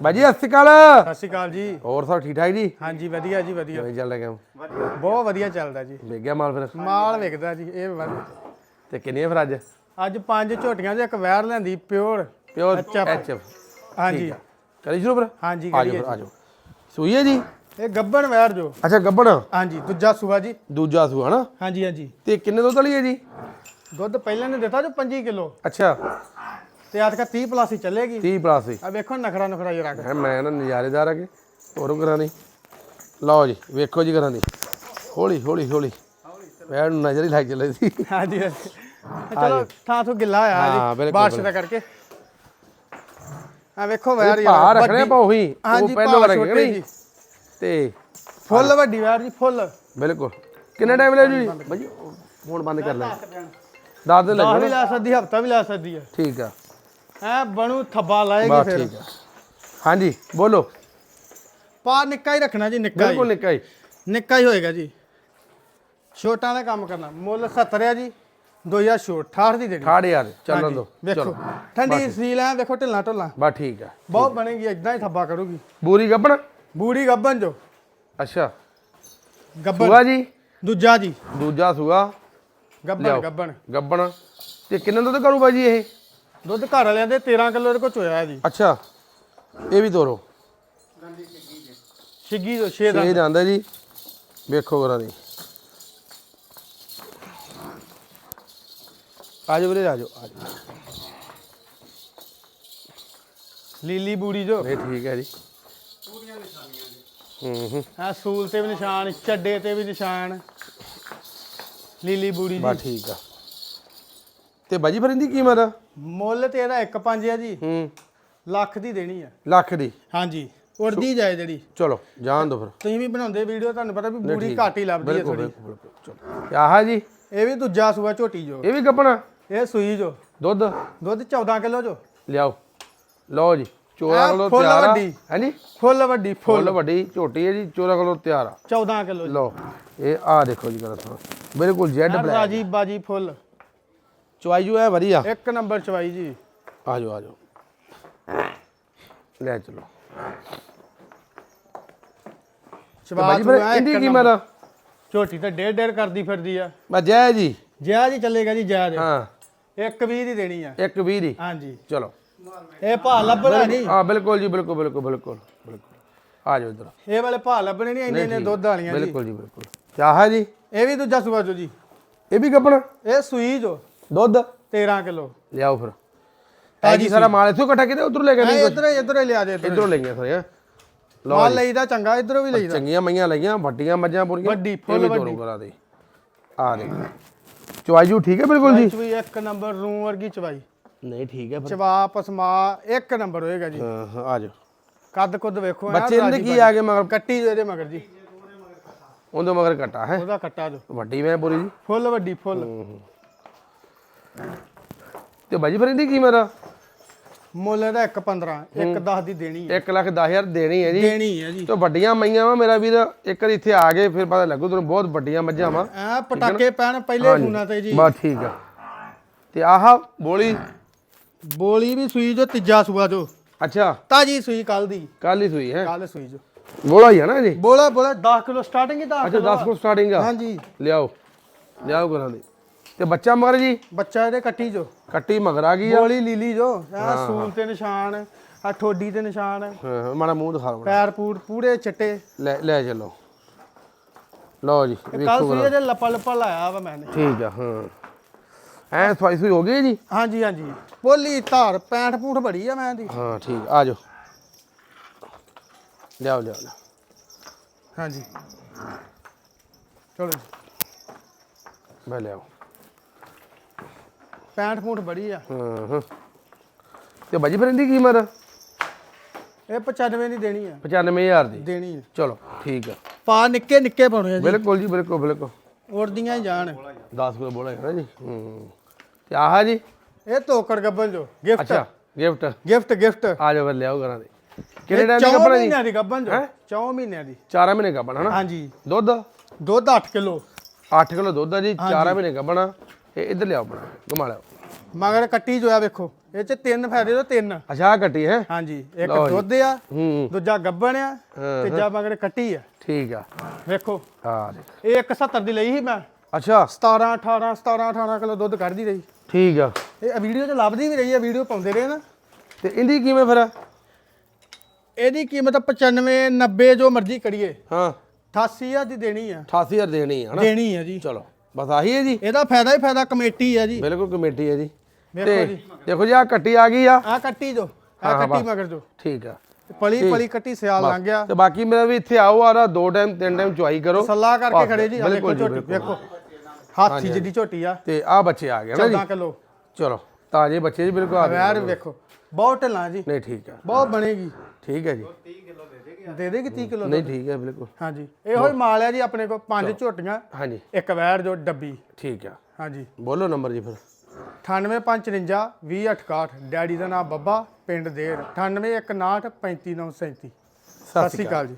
ਬਾਜੀ ਸਤਿ ਸ਼੍ਰੀ ਅਕਾਲ। ਸਤਿ ਸ਼੍ਰੀ ਅਕਾਲ ਜੀ। ਹੋਰ ਸਭ ਠੀਕ ਠਾਕ ਜੀ? ਹਾਂਜੀ ਵਧੀਆ ਜੀ ਵਧੀਆ। ਕਿਵੇਂ ਚੱਲ ਰਿਹਾ ਬਹੁਤ ਵਧੀਆ ਚੱਲਦਾ ਜੀ। ਵੇਖ ਗਿਆ ਮਾਲ ਫਿਰ? ਮਾਲ ਵਿਕਦਾ ਜੀ ਇਹ ਵਧੀਆ। ਤੇ ਕਿੰਨੀਆਂ ਫਿਰ ਅੱਜ? ਅੱਜ ਪੰਜ ਝੋਟੀਆਂ ਤੇ ਇੱਕ ਵੈਰ ਲੈਂਦੀ ਪਿਓਰ। ਪਿਓਰ ਐਚਐਫ ਹਾਂਜੀ। ਕਰੀ ਸ਼ੁਰੂ ਫਿਰ? ਹਾਂਜੀ ਕਰੀਏ ਆ ਜਾਓ। ਸੂਈ ਹੈ ਜੀ? ਇਹ ਗੱਬਣ ਵੈਰ ਜੋ। ਅੱਛਾ ਗੱਬਣ। ਹਾਂਜੀ ਦੂਜਾ ਸੂਆ ਜੀ। ਦੂਜਾ ਸੂਆ ਹਨਾ? ਹਾਂਜੀ ਹਾਂਜੀ। ਤੇ ਕਿੰਨੇ ਦੁੱਧ ਵਾਲੀ ਹੈ ਜੀ? ਦੁੱਧ ਪਹਿਲਾਂ ਨੇ ਦਿੱਤਾ ਜੋ 25 ਕਿਲੋ। ਅੱਛਾ। ਤੇ ਅੱਜ ਕਾ 30 ਪਲੱਸ ਹੀ ਚੱਲੇਗੀ। 30 ਪਲੱਸ ਸੀ ਆ ਵੇਖੋ ਨਖਰਾ ਨਖਰਾ ਜਰਾ ਹੈ ਮੈਂ ਨਾ ਨਜ਼ਾਰੇਦਾਰ ਆ ਕੇ ਹੋਰ ਕਰਾਂ ਦੀ। ਲਓ ਜੀ ਵੇਖੋ ਜੀ ਕਰਾਂ ਦੀ। ਹੌਲੀ ਹੌਲੀ ਹੌਲੀ। ਮੈਂ ਨਜ਼ਰ ਹੀ ਲੱਗ ਚੱਲੀ ਸੀ। ਹਾਂਜੀ। ਚਲੋ ਥਾਂ ਤੋਂ ਗਿੱਲਾ ਹਾਂ, ਆ ਜੀ ਬਾਰਿਸ਼ ਦਾ ਕਰਕੇ। ਆ ਵੇਖੋ ਵੈਰ ਇਹ ਭਾਅ ਰੱਖਣੇ ਪਾ ਉਹੀ। ਉਹ ਪਹਿਲੋਂ ਭਾਅ ਰੱਖੇ ਛੋਟੇ ਨਹੀਂ ਤੇ ਫੁੱਲ ਵੱਡੀ ਵੈਰ ਜੀ ਫੁੱਲ। ਬਿਲਕੁਲ। ਕਿੰਨਾ ਟਾਈਮ ਲੈ ਜੀ ਭਾਜੀ ਫੋਨ ਬੰਦ ਕਰ ਲੈ। ਦੱਸ ਦੇ ਦਸ ਲੱਗੋ ਵੀ ਲੈ ਸਕਦੀ ਹਫਤਾ ਵੀ ਲੈ ਸਕਦੀ ਹੈ। ਠੀਕ ਆ। ਐ ਬਣੂ ਥੱਬਾ ਲਾਏਗੀ ਬਸ ਫਿਰ। ਠੀਕ ਆ। ਹਾਂਜੀ ਬੋਲੋ। ਪਾ ਨਿੱਕਾ ਹੀ ਰੱਖਣਾ ਜੀ ਨਿੱਕਾ ਹੀ। ਬਿਲਕੁਲ ਨਿੱਕਾ ਹੀ। ਨਿੱਕਾ ਹੀ ਹੋਏਗਾ ਜੀ। ਛੋਟਾ ਦਾ ਕੰਮ ਕਰਨਾ। ਮੁੱਲ 70 ਆ ਜੀ 2000 ਛੋਟ 68 ਦੀ ਦੇਣੀ ਠਾੜ ਯਾਰ ਚੱਲਣ ਦੋ ਵੇਖੋ। ਠੰਡੀ ਸੀਲ ਐ ਵੇਖੋ ਢਿੱਲਾ ਢੋਲਾ। ਬਸ ਠੀਕ ਆ। ਬਹੁਤ ਬਣੇਗੀ ਇਦਾਂ ਹੀ ਥੱਬਾ ਕਰੂਗੀ। ਬੂਰੀ ਗੱਬਣ? ਬੂੜੀ ਗੱਬਨ ਜੋ। ਅੱਛਾ। ਗੱਬਨ ਸੂਆ ਜੀ? ਦੂਜਾ ਜੀ। ਦੂਜਾ ਸੂਆ। ਲਿਆਓ। ਗੱਬਨ ਗੱਬਣ। ਤੇ ਕਿੰਨੇ ਦੁੱਧ ਕਰੂ ਬਾਜੀ ਇਹ? ਦੁੱਧ ਘਰ ਵਾਲਿਆਂ ਦੇ 13 ਕਿਲੋ ਇਹਦੇ ਕੋਲ ਚੋਇਆ ਜੀ ਅੱਛਾ ਇਹ ਵੀ ਤੋਰੋ। ਛਿੱਗੀ ਜੋ 6 ਦਾ ਇਹ ਜਾਂਦਾ ਜੀ। ਵੇਖੋ ਕਰਾਂ ਦੀ। ਆਜੋ ਵੀਰੇ ਆਜੋ ਆਜੋ ਲੀਲੀ ਬੂੜੀ ਜੋ। ਇਹ ਠੀਕ ਹੈ ਜੀ। ਹੂੰ ਹੂੰ। ਆ ਸੂਲ ਤੇ ਵੀ ਨਿਸ਼ਾਨ ਚੱਡੇ ਤੇ ਵੀ ਨਿਸ਼ਾਨ। ਲੀਲੀ ਬੂੜੀ ਜੀ। ਬਸ ਠੀਕ ਆ। ਤੇ ਬਾਜੀ ਫਿਰ ਇਹਦੀ ਕੀਮਤ ਮੁੱਲ ਤੇ ਇਹਦਾ 1.5 ਆ ਜੀ। ਹੂੰ। ਲੱਖ ਦੀ ਦੇਣੀ ਆ। ਲੱਖ ਦੀ। ਹਾਂਜੀ ਉੜਦੀ ਜਾਏ ਜਿਹੜੀ। ਚਲੋ ਜਾਣ ਦੋ ਫਿਰ। ਤੁਸੀਂ ਵੀ ਬਣਾਉਂਦੇ ਵੀਡੀਓ ਤੁਹਾਨੂੰ ਪਤਾ ਵੀ ਬੂੜੀ ਘੱਟ ਹੀ ਲੱਭਦੀ ਹੈ ਥੋੜੀ ਚਲੋ। ਆਹ ਜੀ? ਇਹ ਵੀ ਦੂਜਾ ਸੂਆ ਝੋਟੀ ਜੋ। ਇਹ ਵੀ ਗੱਪਣਾ? ਇਹ ਸੂਈ ਜੋ। ਦੁੱਧ? ਦੁੱਧ 14 ਕਿਲੋ ਜੋ। ਲਿਆਓ। ਲਓ ਜੀ ਚੋਰਾ ਕਿਲੋ ਤਿਆਰ ਆ। ਹਾਂਜੀ ਫੁੱਲ ਵੱਡੀ ਫੁੱਲ। ਵੱਡੀ ਝੋਟੀ ਹੈ ਜੀ ਚੋਰਾ ਕਿਲੋ ਤਿਆਰ ਆ। 14 ਕਿਲੋ ਜੀ। ਲਓ ਇਹ ਆ ਦੇਖੋ ਜੀ ਕਰਾ ਥੋੜਾ ਬਿਲਕੁਲ ਜੈਡ ਬਲੈਕ। ਰਾਜੀ ਬਾਜੀ ਫੁੱਲ। ਚੁਆਈ ਜੋ ਹੈ ਵਧੀਆ। ਇੱਕ ਨੰਬਰ ਚਵਾਈ ਜੀ। ਆ ਜਾਓ ਆ ਜਾਓ। ਲੈ ਚਲੋ। ਚਵਾ ਬਾਜੀ ਫਿਰ ਇਹਦੀ ਕੀਮਤ। ਝੋਟੀ ਤਾਂ ਡੇਢ ਡੇਢ ਕਰਦੀ ਫਿਰਦੀ ਆ। ਮੈਂ ਜੈ ਜੀ। ਜਿਆ ਜੀ ਚੱਲੇਗਾ ਜੀ ਜਿਆ ਦੇ। ਹਾਂ। ਇੱਕ 20 ਦੀ ਦੇਣੀ ਆ। ਇੱਕ 20 ਦੀ। ਹਾਂਜੀ। ਚਲੋ। ਇਹ ਭਾਅ ਲੱਭਣਾ ਨਹੀਂ। ਹਾਂ ਬਿਲਕੁਲ ਜੀ ਬਿਲਕੁਲ ਬਿਲਕੁਲ ਬਿਲਕੁਲ ਬਿਲਕੁਲ। ਆ ਜਾਓ ਇਧਰ। ਇਹ ਵਾਲੇ ਭਾਅ ਲੱਭਣੇ ਨਹੀਂ ਇੰਨੇ ਇੰਨੇ ਦੁੱਧ ਵਾਲੀਆਂ ਜੀ। ਬਿਲਕੁਲ ਜੀ ਬਿਲਕੁਲ। ਚਾਹਾ ਜੀ? ਇਹ ਵੀ ਦੂਜਾ ਸੂਆ ਜੋ ਜੀ। ਇਹ ਵੀ ਗੱਪਣਾ? ਇਹ ਸੂਈ ਜੋ ਦੁੱਧ? 13 ਕਿਲੋ। ਲਿਆਓ ਫਿਰ। ਤਾਜੀ ਸਾਰਾ ਮਾਲ ਇੱਥੋਂ ਇਕੱਠਾ ਕਿਤੇ ਉਧਰ ਲੈ ਕੇ ਨਹੀਂ ਇਧਰ ਇਧਰ ਲਿਆ ਦੇ ਇੱਧਰ ਲਈਆਂ ਸਾਰੀਆਂ। ਮਾਲ ਲਈਦਾ ਚੰਗਾ ਇਧਰੋਂ ਵੀ ਲਈਦਾ। ਚੰਗੀਆਂ ਮਈਆਂ ਲਈਆਂ ਵੱਡੀਆਂ ਮੱਝਾਂ ਪੂਰੀਆਂ ਵੱਡੀ, ਫੁੱਲ ਵੱਡੀ। ਕਰਾ ਦੇ। ਆ ਦੇ ਚੁਆਈਜੂ ਠੀਕ ਹੈ ਬਿਲਕੁਲ ਜੀ? ਵੀ ਇੱਕ ਨੰਬਰ ਰੂ ਵਰਗੀ ਚਵਾਈ। ਨਹੀਂ ਠੀਕ ਹੈ ਫਿਰ। ਚਵਾ ਪਸਮਾ ਇੱਕ ਨੰਬਰ ਹੋਏਗਾ ਜੀ। ਹਾਂ ਆ ਜਾਓ। ਕੱਦ ਕੁੱਦ ਵੇਖੋ ਬੱਚੇ ਦੇ ਰਾਜੀ ਕੀ ਆ ਗਏ ਮਗਰ? ਕੱਟੀ ਜੋ ਇਹਦੇ ਮਗਰ ਜੀ। ਉਹਦੇ ਮਗਰ ਕੱਟਾ ਹੈ। ਉਹਦਾ ਕੱਟਾ ਜੋ ਵੱਡੀ ਮੈਂ ਪੂਰੀ ਜੀ। ਫੁੱਲ ਵੱਡੀ ਫੁੱਲ। ਤੇ ਬਾਜੀ ਫਿਰ ਇਹਦੀ ਕੀਮਤ ਆ ਮੁੱਲ ਇਹਦਾ 1 15 1 10 ਦੀ ਦੇਣੀ ਹੈ 1 ਲੱਖ 10000 ਦੇਣੀ ਹੈ ਜੀ। ਦੇਣੀ ਹੈ ਜੀ। ਤੇ ਵੱਡੀਆਂ ਮਈਆਂ ਵਾ ਮੇਰਾ ਵੀਰ ਇੱਕ ਵਾਰੀ ਇੱਥੇ ਆ ਗਏ ਫਿਰ ਪਤਾ ਲੱਗੂ ਤੁਹਾਨੂੰ ਬਹੁਤ ਵੱਡੀਆਂ ਮੱਝਾਂ ਵਾ। ਐ ਪਟਾਕੇ ਪੈਣ ਪਹਿਲੇ ਫੋਨਾਂ ਤੇ ਜੀ। ਬਸ ਠੀਕ ਆ। ਤੇ ਆਹ ਬੋਲੀ? ਬੋਲੀ ਵੀ ਸੂਈ ਜੋ ਤੀਜਾ ਸੂਆ ਜੋ। ਅੱਛਾ। ਤਾਜੀ ਸੂਈ ਕੱਲ ਦੀ। ਕੱਲ ਹੀ ਸੂਈ ਹੈ? ਕੱਲ ਸੂਈ ਜੋ। ਬੋਲਾ ਹੀ ਆ ਨਾ ਜੀ। ਬੋਲਾ ਬੋਲਾ 10 ਕਿਲੋ ਸਟਾਰਟਿੰਗ ਹੀ 10 ਅੱਛਾ 10 ਕੋਲ ਸਟਾਰਟਿੰਗ ਆ। ਹਾਂਜੀ। ਲਿਆਓ। ਲਿਆਓ ਕਰਾਂ ਦੇ। ਤੇ ਬੱਚਾ ਮਗਰ ਜੀ? ਬੱਚਾ ਇਹਦੇ ਕੱਟੀ ਜੋ ਕੱਟੀ ਮਗਰ ਆ ਗਈ ਆ। ਬੋਲੀ ਲੀਲੀ ਜੋ ਐ ਸੂਲ ਤੇ ਨਿਸ਼ਾਨ ਆ ਠੋਡੀ ਤੇ ਨਿਸ਼ਾਨ। ਹਾਂ ਮਾੜਾ ਮੂੰਹ ਦਿਖਾ ਲਓ ਪੈਰ ਪੂਰ ਪੂਰੇ ਚਿੱਟੇ। ਲੈ ਲੈ ਚੱਲੋ। ਲਓ ਜੀ ਕੱਲ ਸੂਈ ਇਹਦੇ ਲੱਪਾ ਲੱਪਾ ਲਾਇਆ ਵਾ ਮੈਨੇ। ਠੀਕ ਆ ਹਾਂ। ਐ ਸਵਾਈ ਸੂਈ ਹੋ ਗਈ ਜੀ? ਹਾਂਜੀ ਹਾਂਜੀ। ਬੋਲੀ ਧਾਰ 65 ਫੂਟ ਬੜੀ ਆ ਮੈਂ ਦੀ ਹਾਂ ਠੀਕ ਆ ਜਾਓ। ਲਿਆਓ ਲਿਆਓ। ਹਾਂਜੀ। ਚਲੋ ਜੀ। ਮੈਂ ਲਿਆਓ 65 ਫੂਟ ਬੜੀ ਆ। ਹਾਂ। ਹਾਂ ਤੇ ਬਾਜੀ ਫਿਰ ਇਹਦੀ ਕੀਮਤ ਇਹ 95 ਦੀ ਦੇਣੀ ਆ। 95000 ਦੀ। ਦੇਣੀ ਆ। ਚਲੋ ਠੀਕ ਆ। ਪਾ ਨਿੱਕੇ ਨਿੱਕੇ ਪਾਉਣੇ ਆ ਜੀ। ਬਿਲਕੁਲ ਜੀ ਬਿਲਕੁਲ ਬਿਲਕੁਲ। ਉੜਦੀਆਂ ਹੀ ਜਾਣ। 10 ਕਿਲੋ ਬੋਲਾ ਹੈ ਜੀ। ਹੂੰ। ਤੇ ਆਹ ਜੀ? ਇਹ ਤੋਕੜ ਗੱਬਲ ਜੋ ਗਿਫਟ। ਅੱਛਾ ਗਿਫਟ। Gift gift. ਆ ਜਾਓ ਫਿਰ ਲਿਆਓ ਕਰਾਂ ਦੇ। ਕਿੰਨੇ ਟਾਈਮ ਦੀ 4 ਕੱਪੜਾ ਜੀ? ਮਹੀਨਿਆਂ ਦੀ ਗੱਬਨ ਜੋ ਹੈਂ? 4 ਮਹੀਨਿਆਂ ਦੀ। 4 ਮਹੀਨੇ ਕੱਪੜਾ ਹਨਾ? ਹਾਂਜੀ। ਦੁੱਧ? ਦੁੱਧ 8 ਕਿਲੋ। 8 ਕਿਲੋ ਦੁੱਧ ਆ ਜੀ 4 ਮਹੀਨੇ ਕੱਪੜਾ ਇਹ ਇੱਧਰ ਲਿਆਓ ਬਣਾ ਘੁਮਾ ਲਿਆਓ। ਮਗਰ ਕੱਟੀ ਜੋ ਆ ਵੇਖੋ ਇਹ ਚ ਤਿੰਨ ਫਾਇਦੇ ਤੋਂ ਤਿੰਨ। ਅੱਛਾ ਕੱਟੀ ਹੈ। ਹਾਂਜੀ ਇੱਕ ਲਓ ਜੀ। ਦੁੱਧ ਆ ਹੂੰ ਦੂਜਾ ਗੱਬਣ ਆ ਤੀਜਾ ਮਗਰ ਕੱਟੀ ਆ। ਠੀਕ ਆ। ਵੇਖੋ। ਹਾਂ। ਦੇਖ ਇਹ 170 ਦੀ ਲਈ ਸੀ ਮੈਂ। ਅੱਛਾ। 17 18 17 18 ਕਿਲੋ ਦੁੱਧ ਕੱਢਦੀ ਰਹੀ। ਠੀਕ ਆ। ਇਹ ਵੀਡੀਓ 'ਚ ਲੱਭਦੀ ਵੀ ਰਹੀ ਆ ਵੀਡੀਓ ਪਾਉਂਦੇ ਰਹੇ ਨਾ। ਤੇ ਇਹਦੀ ਕਿਵੇਂ ਫਿਰ? ਇਹਦੀ ਕੀਮਤ 95 90 ਜੋ ਮਰਜ਼ੀ ਕਰੀਏ। ਹਾਂ। 88000 ਦੀ ਦੇਣੀ ਆ। 88000 ਦੇਣੀ ਹੈ ਨਾ ਦੇਣੀ ਆ ਜੀ। ਚਲੋ। ਬਸ ਆਹੀ ਹੈ ਜੀ। ਇਹਦਾ ਫਾਇਦਾ ਹੀ ਫਾਇਦਾ ਕਮੇਟੀ ਆ ਜੀ। ਬਿਲਕੁਲ ਕਮੇਟੀ ਹੈ ਜੀ। ਦੇਖੋ ਜੀ। ਆ ਕੱਟੀ ਆ ਗਈ ਆ। ਆ ਕੱਟੀ ਜੋ ਹਾਂ, ਆ ਕੱਟੀ। ਮਗਰ ਜੋ। ਠੀਕ ਆ। ਪਲੀ ਪਲੀ ਕੱਟੀ ਸਿਆਲ ਲੰਘ ਗਿਆ। ਤੇ ਬਾਕੀ ਮੇਰਾ ਵੀ ਇੱਥੇ ਆਓ ਆ ਦੋ ਟਾਈਮ ਤਿੰਨ ਟਾਈਮ ਚੁਆਈ ਕਰੋ। ਸੱਲਾ ਕਰਕੇ ਖੜੇ ਜੀ ਝੋਟੀ ਵੇਖੋ ਹਾਥੀ ਜਿੱਡੀ ਝੋਟੀ ਆ। ਤੇ ਆ ਬੱਚੇ ਆ ਗਏ ਨਾ ਜੀ। 14 ਕਿਲੋ। ਚਲੋ ਤਾਜੇ ਬੱਚੇ ਜੀ ਬਿਲਕੁਲ ਆ ਗਏ। ਵੇਖੋ। ਬਹੁਤ ਢਿੱਲਾਂ ਜੀ। ਨਹੀਂ ਠੀਕ ਆ। ਬਹੁਤ ਬਣੇਗੀ। ਠੀਕ ਹੈ ਜੀ। ਦੇ ਦੇਗੀ 30 ਕਿਲੋ ਨਹੀਂ ਠੀਕ ਹੈ ਬਿਲਕੁਲ। ਹਾਂਜੀ। ਇਹੋ ਹੀ ਮਾਲ ਆ ਜੀ ਆਪਣੇ ਕੋਲ ਪੰਜ ਝੋਟੀਆਂ ਹਾਂਜੀ। ਇੱਕ ਵੈਰ ਜੋ ਡੱਬੀ। ਠੀਕ ਆ। ਹਾਂਜੀ। ਬੋਲੋ ਨੰਬਰ ਜੀ ਫਿਰ। 9854 2068 ਡੈਡੀ ਦਾ ਨਾਮ ਬੱਬਾ ਪਿੰਡ ਦੇਰ 9819 35937 ਸਤਿ ਸ਼੍ਰੀ ਅਕਾਲ ਜੀ।